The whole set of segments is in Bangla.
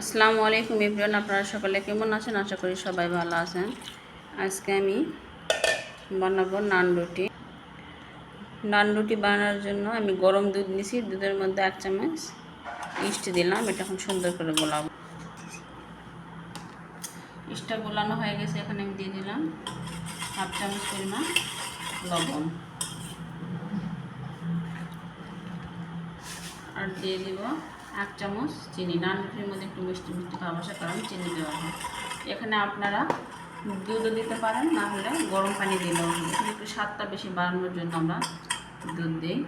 আসসালামু আলাইকুম এভরিওয়ান, আপনারা সকলে কেমন আছেন? আশা করি সবাই ভালো আছেন। আজকে আমি বানাবো নান রুটি। নান রুটি বানানোর জন্য আমি গরম দুধ নিছি, দুধের মধ্যে এক চামচ ইস্ট দিলাম, এটা এখন সুন্দর করে গোলাবো। ইস্টটা গোলানো হয়ে গেছে, এখানে আমি দিয়ে দিলাম হাফ চামচ পরিমাণ লবণ। আর দিয়ে দিব এক চামচ চিনি। নান রুটির মধ্যে একটু মিষ্টি মিষ্টি খাওয়া বসার কারণে চিনি দেওয়া হয়। এখানে আপনারা দুধও দিতে পারেন না হলে গরম পানি দিলেও হবে এখানে একটু স্বাদটা বেশি বাড়ানোর জন্য আমরা দুধ দিই।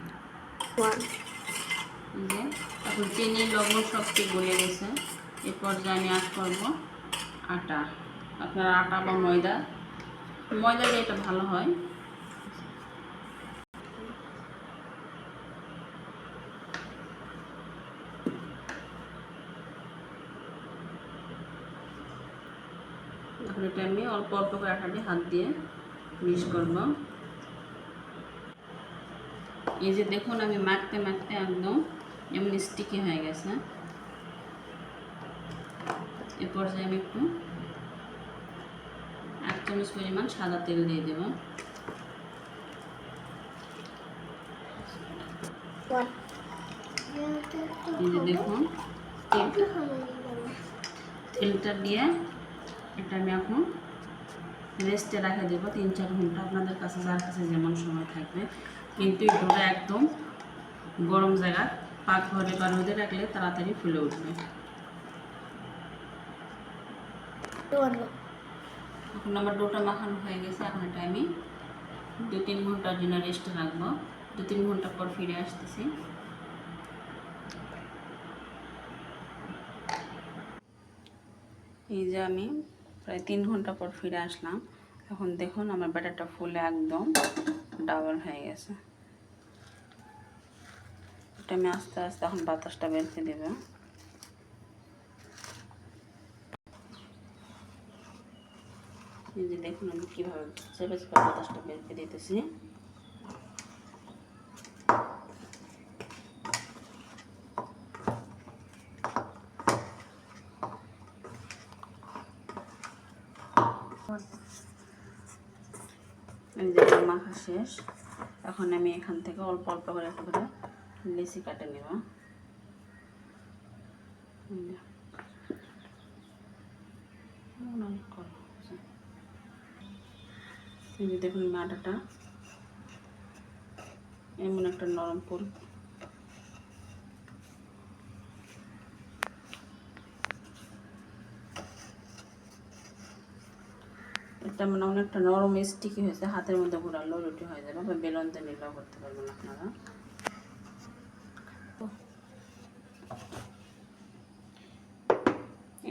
যে এখন চিনি লবণ সবটি গলে গেছে। এ পর্যায়ে আমি আজ করব আটা। আপনারা আটা বা ময়দা। ময়দা দিয়ে এটা ভালো হয়। এখন আমি অল্প অল্প করে আটা দিয়ে হাত দিয়ে মিক্স করব। এই যে দেখুন আমি মাখতে মাখতে একদম এমন স্টিকি হয়ে গেছে। এ পর্যায়ে আমি একটু এক চামচ পরিমাণ সাদা তেল দিয়ে দেব। দেখুন তেলটা দিয়ে এটা আমি এখন রেস্টে রাখে দেবো। তিন চার ঘণ্টা আপনাদের কাছে, যার কাছে যেমন সময় থাকবে। কিন্তু ডোটা একদম গরম জায়গা, পাক ঘরে বা রোদে রাখলে তাড়াতাড়ি ফুলে উঠবে। এখন আমার ডোটা মাখানো হয়ে গেছে, এখন এটা আমি দু তিন ঘণ্টার জন্য রেস্টে রাখব। দু তিন ঘণ্টা পর ফিরে আসতেছি। এই যে আমি প্রায় তিন ঘণ্টা পর ফিরে আসলাম। এখন দেখুন আমার ব্যাটারটা ফুলে একদম ডাবল হয়ে গেছে। এটা আমি আস্তে আস্তে এখন বাতাসটা বেঁচে দেব। দেখুন আমি কীভাবে চেপে চেপে বাতাসটা বেঁচে দিতেছি। এই যে মাখা শেষ, এখন আমি এখান থেকে অল্প অল্প করে একটু করে লেসি কাটে নেব। দেখুন আটাটা এমন একটা নরম পুর এটা মানে অনেকটা নরম স্টিকি হয়েছে, হাতের মধ্যে ঘোরালেও রুটি হয়ে যাবে, বা বেলনতে নিলেও করতে পারবেন আপনারা।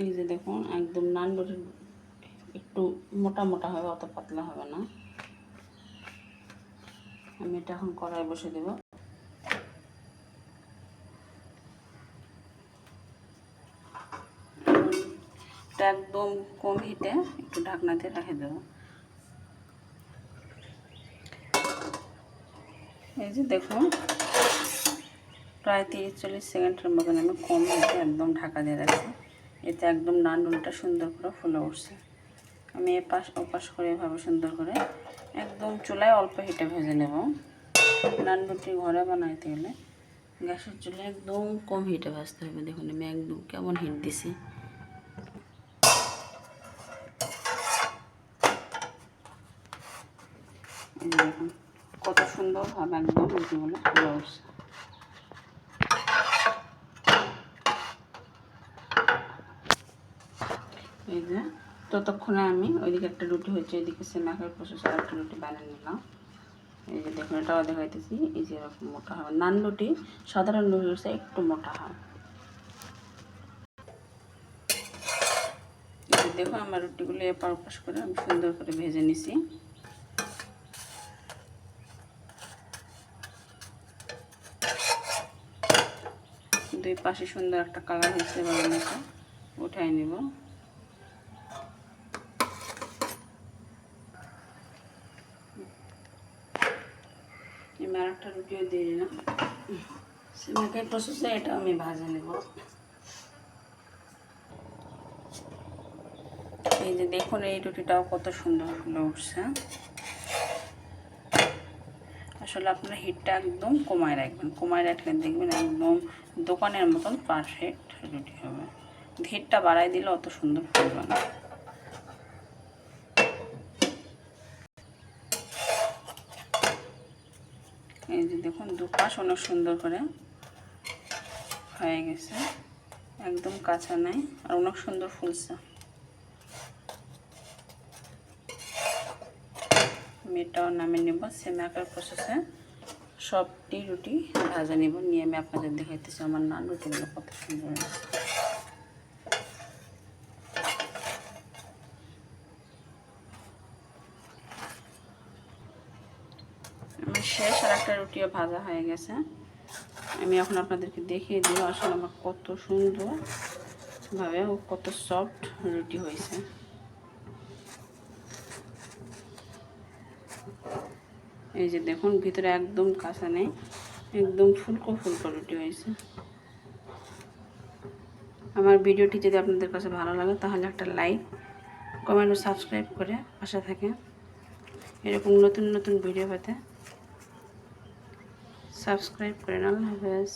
এই যে দেখুন, একদম নান রুটি একটু মোটা মোটা হবে, অত পাতলা হবে না। আমি এটা এখন কড়াই বসে দেব। এটা একদম কম হিটে একটু ঢাকনাতে রেখে দেবো। এই যে দেখুন, প্রায় তিরিশ চল্লিশ সেকেন্ডের মতন আমি কম হিটে একদম ঢাকা দিয়ে রাখছি। এতে একদম নান রুটিটা সুন্দর করে ফুলে উঠছে। আমি এপাশ, ওপাশ করে এভাবে সুন্দর করে একদম চুলায় অল্প হিটে ভেজে নেব। নান রুটি ঘরে বানাইতে গেলে গ্যাসের চুলায় একদম কম হিটে ভাজতে হবে। দেখুন, আমি একদম কেমন হিট দিছি। কত সুন্দরভাবে একদম রুটিগুলো ফুলে উঠছে এই যে, ততক্ষণে আমি ওইদিকে একটা রুটি হয়েছে ওইদিকে সেমাকের প্রসেস একটা রুটি বানিয়ে নিলাম। এই যে দেখুন, এটাও দেখাইতেছি, এই যে এরকম মোটা হবে নান রুটি সাধারণ রুটি একটু মোটা হয় দেখো আমার রুটিগুলো এপার ওপাশ করে আমি সুন্দর করে ভেজে নিছি। দুই পাশে সুন্দর একটা কালার হয়েছে এবার এটা উঠাই নেব। এবার একটা রুটিও দিয়ে দিলাম। সেমাকের প্রসেসে এটা আমি ভাজে নেব। এই যে দেখুন, এই রুটিটাও কত সুন্দর ফুলে উঠছে। আসলে আপনারা হিটটা একদম কমায় রাখবেন, কমায় রাখলে দেখবেন একদম দোকানের মতন পারফেক্ট রুটি হবে। হিটটা বাড়াই দিলে অত সুন্দর ফুলবে না। এই যে দেখুন, দুপাশ অনেক সুন্দর করে হয়ে গেছে। একদম কাঁচা নাই, আর অনেক সুন্দর ফুলছে। মেয়েটাও নামে নেব, সেম আকার প্রসেসে সবটি রুটি ভাজা নেব। নিয়ে আমি আপনাদের দেখাইতেছি, আমার নান রুটিগুলো কত সুন্দর। শেষ আর একটা রুটিও ভাজা হয়ে গেছে। আমি এখন আপনাদেরকে দেখিয়ে দিব আসলে আমার কত সুন্দরভাবে ও কত সফট রুটি হয়েছে। এই যে দেখুন, ভিতরে একদম কাঁচা নেই, একদম ফুলকো ফুলকো রুটি হয়েছে। আমার ভিডিওটি যদি আপনাদের কাছে ভালো লাগে, তাহলে একটা লাইক, কমেন্ট ও সাবস্ক্রাইব করে আশা থাকে এরকম নতুন নতুন ভিডিও পেতে সাবস্ক্রাইব করেন আল্লাহ হাফেজ